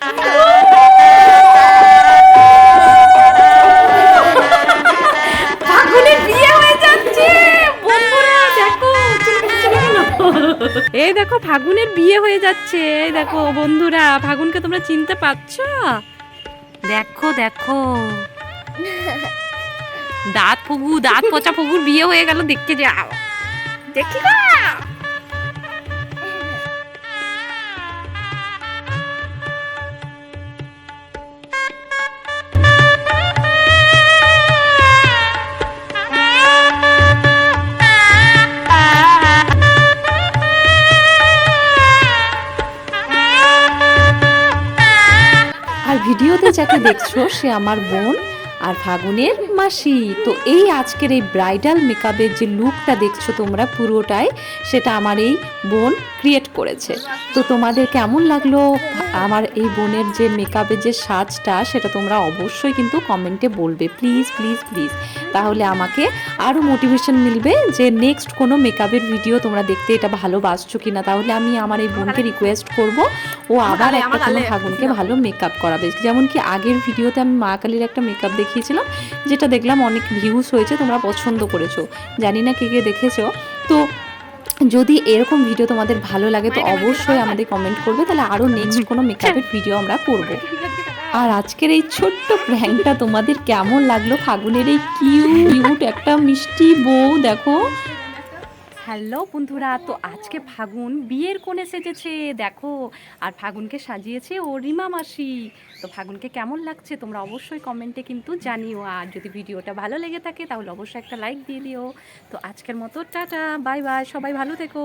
এই দেখো ফাগুনের বিয়ে হয়ে যাচ্ছে। এই দেখো, বন্ধুরা ফাগুনকে তোমরা চিনতে পারছ দেখো দেখো। দাঁত ফুগু, দাঁত পচা ফুগুর বিয়ে হয়ে গেল, দেখতে যাও। দেখি গা। ভিডিওতে যাকে দেখছ সে আমার বোন। আর ফাগুনের মাসি। তো এই আজকের এই ব্রাইডাল মেকআপের যে লুকটা দেখছ তোমরা পুরোটাই সেটা আমার এই বোন ক্রিয়েট করেছে। তো তোমাদের কেমন লাগল আমার এই বোনের যে মেকআপের যে সাজটা সেটা তোমরা অবশ্যই কিন্তু কমেন্টে বলবে। প্লিজ প্লিজ প্লিজ তাহলে আমাকে আরও মোটিভেশন মিলবে যে নেক্সট কোনো মেকআপের ভিডিও তোমরা দেখতে এটা ভালোবাসছো কিনা। তাহলে আমি আমার এই বোনকে রিকোয়েস্ট করব ও আবার একটা কোনো ফাগুনকে ভালো মেকআপ করাবে। যেমন কি আগের ভিডিওতে আমি মা কালীর একটা মেকআপ দেখিয়েছিলাম যেটা দেখলাম অনেক ভিউজ হয়েছে, তোমরা পছন্দ করেছ। জানি না কে কে দেখেছ। তো যদি এরকম ভিডিও তোমাদের ভালো লাগে, তো অবশ্যই আমাদের কমেন্ট করবে। তাহলে আরও নেক্সট কোনো মেকআপের ভিডিও আমরা করব। আর আজকের এই ছোট্ট প্র্যাঙ্কটা তোমাদের কেমন লাগল? ফাগুনের এই কিউট একটা মিষ্টি বউ, দেখো। হ্যালো বন্ধুরা, তো আজকে ফাগুন বিয়ের কোণে সেজেছে, দেখো। আর ফাগুনকে সাজিয়েছে ও রিমা মাসি। তো ফাগুনকে কেমন লাগছে তোমরা অবশ্যই কমেন্টে কিন্তু জানিও। আর যদি ভিডিওটা ভালো লেগে থাকে তাহলে অবশ্যই একটা লাইক দিয়ে দিও। তো আজকের মতো, টাটা, বাই বাই, সবাই ভালো থেকো।